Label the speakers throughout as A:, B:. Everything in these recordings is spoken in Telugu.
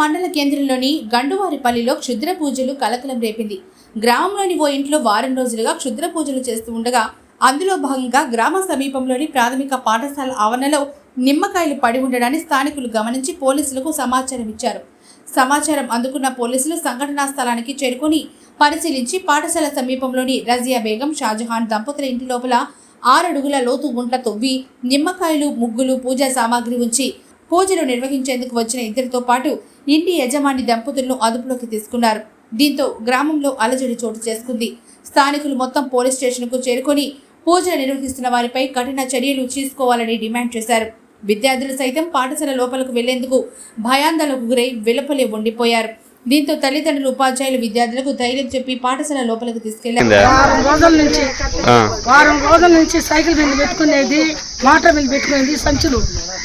A: మండల కేంద్రంలోని గండువారిపల్లిలో క్షుద్ర పూజలు కలకలం రేపింది. గ్రామంలోని ఓ ఇంట్లో వారం రోజులుగా క్షుద్ర పూజలు చేస్తూ ఉండగా అందులో భాగంగా గ్రామ సమీపంలోని ప్రాథమిక పాఠశాల ఆవరణలో నిమ్మకాయలు పడి ఉండడాన్ని స్థానికులు గమనించి పోలీసులకు సమాచారం ఇచ్చారు. సమాచారం అందుకున్న పోలీసులు సంఘటనా స్థలానికి చేరుకొని పరిశీలించి పాఠశాల సమీపంలోని రజియా బేగం షాజహాన్ దంపతుల ఇంటి లోపల ఆరడుగుల లోతు గుంట తవ్వి నిమ్మకాయలు ముగ్గులు పూజా సామాగ్రి ఉంచి పూజలు నిర్వహించేందుకు వచ్చిన ఇద్దరితో పాటు ఇంటి యజమాని దంపతులను అదుపులోకి తీసుకున్నారు. దీంతో గ్రామంలో అలజడి చోటు చేసుకుంది. స్థానికులు మొత్తం పోలీస్ స్టేషన్కు చేరుకొని పూజలు నిర్వహిస్తున్న వారిపై కఠిన చర్యలు తీసుకోవాలని డిమాండ్ చేశారు. విద్యార్థులు సైతం పాఠశాల లోపలకు వెళ్ళేందుకు భయాందోళనకు గురై వెలుపలే ఉండిపోయారు. దీంతో తల్లిదండ్రులు ఉపాధ్యాయులు విద్యార్థులకు ధైర్యం చెప్పి పాఠశాల లోపలికి తీసుకెళ్ళారు.
B: వారం రోజుల నుంచి
C: ఆ,
B: వారం రోజుల నుంచి సైకిల్ మీద పెట్టుకునేది మోటార్ మీద పెట్టుకునేది సంచులు.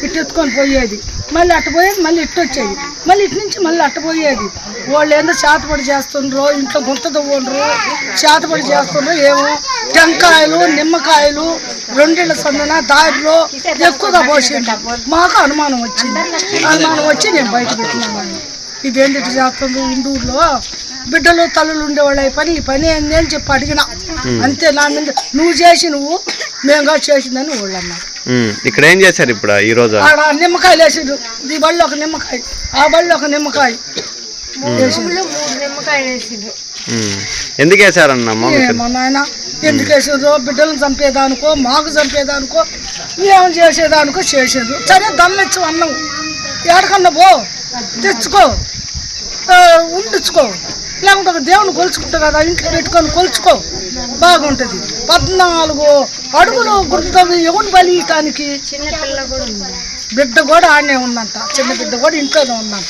B: ఇటు ఎత్తుకొని పోయేది. మళ్ళీ అట్ట పోయేది మళ్ళీ ఇటు వచ్చేది. మళ్ళీ ఇటు నుంచి మళ్ళీ అట్ట పోయేది. వాళ్ళు ఏందో చేతపడి చేస్తుండ్రో ఇంట్లో గుంత దువ్వండ్రు చేతపడి చేస్తుండ్రో ఏమో. టెంకాయలు నిమ్మకాయలు రెండేళ్ళ సందన దారిలో ఎక్కువగా పోసిండు మాకు అనుమానం వచ్చింది. అనుమానం వచ్చి నేను బయట పెట్టినాను. ఇదేంటి ఇట్లా చేస్తుంది ఇండూరులో బిడ్డలు తల్లులు ఉండేవాళ్ళు ఈ పని ఈ పని ఏంది అని చెప్పి అడిగిన. అంతే నా మీద నువ్వు చేసి నువ్వు మేముగా చేసిందని వాళ్ళు అన్నారు.
C: ఇక్కడ ఏం చేశారు ఇప్పుడు ఈ రోజు?
B: ఆడ నిమ్మకాయలు వేసిండు ఈ బళ్ళు ఒక నిమ్మకాయ ఆ బళ్ళు ఒక నిమ్మకాయ. వేసిండు
C: ఉమ్, ఎందుకు
B: ఏమో నాయన ఎందుకు వేసిండ్రు బిడ్డలను చంపేదానికో మాకు చంపేదానికో మేము చేసేదానికో చేసేది సరే దమ్మెచ్చు అన్నం. ఎడకన్నా పో తెచ్చుకో. ఉండించుకో లేకుంటే ఒక దేవుని కొలుచుకుంటా కదా ఇంట్లో పెట్టుకొని కొలుచుకో. బాగుంటుంది. పద్నాలుగు అడుగులు గుర్తవి ఎవరిని బలియటానికి? బిడ్డ కూడా ఆడనే ఉందంట. చిన్న బిడ్డ కూడా ఇంట్లోనే ఉందంట.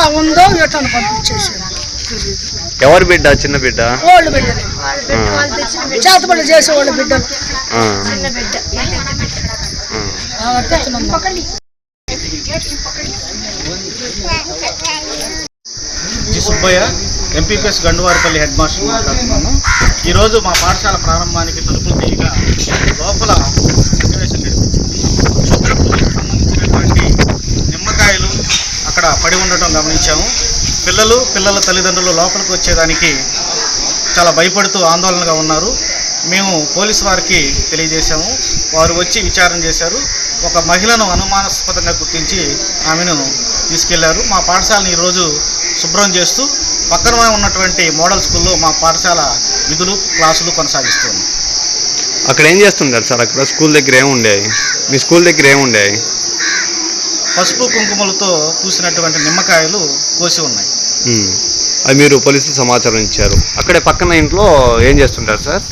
B: ఆ ఉందో ఎటని పంపించేసాను
C: ఎవరు బిడ్డ? చిన్న బిడ్డ?
B: వాళ్ళు బిడ్డలు. చేతబడి చేసే వాళ్ళ బిడ్డలు
D: Subbaiah? MPPS Ganduvaripalli head master మాట్లాడుతున్నాను. ఈరోజు మా పాఠశాల ప్రారంభానికి తలుపులు తీయగా లోపల సన్నివేశం కనిపించింది. సంబంధించినటువంటి నిమ్మకాయలు అక్కడ పడి ఉండటం గమనించాము. పిల్లలు పిల్లల తల్లిదండ్రులు లోపలికి వచ్చేదానికి చాలా భయపడుతూ ఆందోళనగా ఉన్నారు. మేము పోలీస్ వారికి తెలియజేశాము. వారు వచ్చి విచారణ చేశారు. ఒక మహిళను అనుమానాస్పదంగా గుర్తించి ఆమెను తీసుకెళ్ళారు. మా పాఠశాలను ఈరోజు శుభ్రం చేస్తూ పక్కన ఉన్నటువంటి మోడల్ స్కూల్లో మా పాఠశాల విధులు క్లాసులు కొనసాగిస్తున్నాం
C: అక్కడ ఏం చేస్తుంటారు సార్? అక్కడ స్కూల్ దగ్గర ఏముండేవి మీ స్కూల్ దగ్గర ఏముండేవి
D: పసుపు కుంకుమలతో పూసినటువంటి నిమ్మకాయలు కోసి ఉన్నాయి.
C: అది మీరు పోలీసులు సమాచారం ఇచ్చారు. అక్కడే పక్కన ఇంట్లో ఏం చేస్తుంటారు సార్?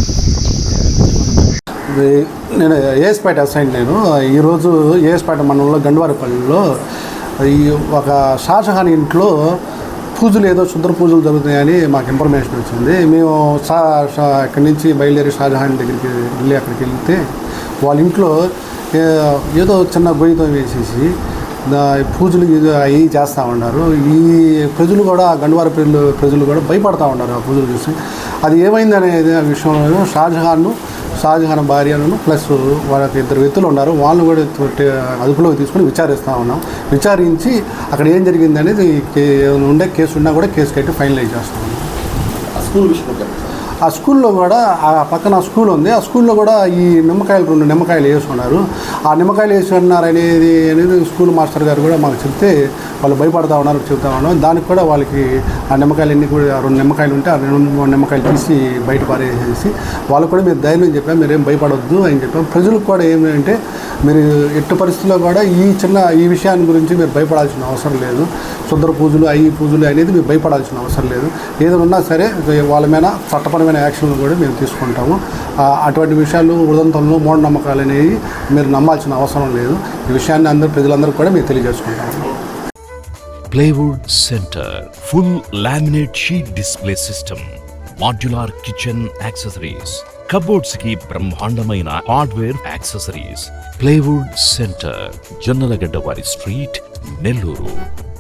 E: నేను ఏఎస్పేట అసైన్ నేను. ఈరోజు ఏఎస్పేట మండలంలో గండవారిపల్లిలో ఈ ఒక షాజహాన్ ఇంట్లో పూజలు ఏదో శుద్ర పూజలు జరుగుతున్నాయని మాకు ఇన్ఫర్మేషన్ వచ్చింది. మేము షా షా ఇక్కడి నుంచి బయలుదేరి షాజహాన్ దగ్గరికి వెళ్ళి అక్కడికి వెళ్తే వాళ్ళ ఇంట్లో ఏదో చిన్న గొయ్యతో వేసేసి పూజలు ఇది అవి చేస్తూ ఉన్నారు. ఈ ప్రజలు కూడా గండవారి ప్రజలు ప్రజలు కూడా భయపడతా ఉన్నారు ఆ పూజలు చూసి. అది ఏమైంది అనేది ఆ విషయంలో షాజహాన్ను షాజహాన్ భార్యను ప్లస్ వాళ్ళకి ఇద్దరు వ్యక్తులు ఉన్నారు. వాళ్ళని కూడా అదుపులోకి తీసుకొని విచారిస్తూ ఉన్నాం. విచారించి అక్కడ ఏం జరిగింది అనేది కే- ఏమైనా ఉండే కేసు ఉన్నా కూడా కేసు కట్టి ఫైనలైజ్ చేస్తాం. ఆ స్కూల్లో కూడా ఆ పక్కన స్కూల్ ఉంది. ఆ స్కూల్లో కూడా ఈ నిమ్మకాయలు రెండు నిమ్మకాయలు వేసుకున్నారు. ఆ నిమ్మకాయలు వేసి అనేది అనేది స్కూల్ మాస్టర్ గారు కూడా మాకు చెప్తే వాళ్ళు భయపడతా ఉన్నారు చెప్తా ఉన్నాం దానికి కూడా వాళ్ళకి ఆ నిమ్మకాయలు ఎన్ని కూడా రెండు నిమ్మకాయలు ఉంటే ఆ రెండు నిమ్మకాయలు తీసి బయట పారేసేసి వాళ్ళకు కూడా మీరు ధైర్యం చెప్పాం మీరేం భయపడవద్దు అని చెప్పాం. ప్రజలకు కూడా ఏమంటే మీరు ఎట్టి పరిస్థితుల్లో కూడా ఈ చిన్న ఈ విషయాన్ని గురించి మీరు భయపడాల్సిన అవసరం లేదు. శుద్ర పూజలు అయ్యి పూజలు అనేది మీరు భయపడాల్సిన అవసరం లేదు. ఏదైనా ఉన్నా సరే వాళ్ళ మీద చట్టపరమైన యాక్షన్లు కూడా మేము తీసుకుంటాము. అటువంటి విషయాలు ఉదంతంలో మూఢనమ్మకాలు అనేవి మీరు నమ్మాల్సిన అవసరం లేదు. ఈ విషయాన్ని అందరూ ప్రజలందరూ కూడా మేము తెలియజేసుకుంటాము.
F: Plywood center full laminate sheet display system modular kitchen accessories కబోర్డ్స్కి బ్రహ్మాండమైన hardware accessories. Plywood center Jonnalagadda వారి స్ట్రీట్ నెల్లూరు.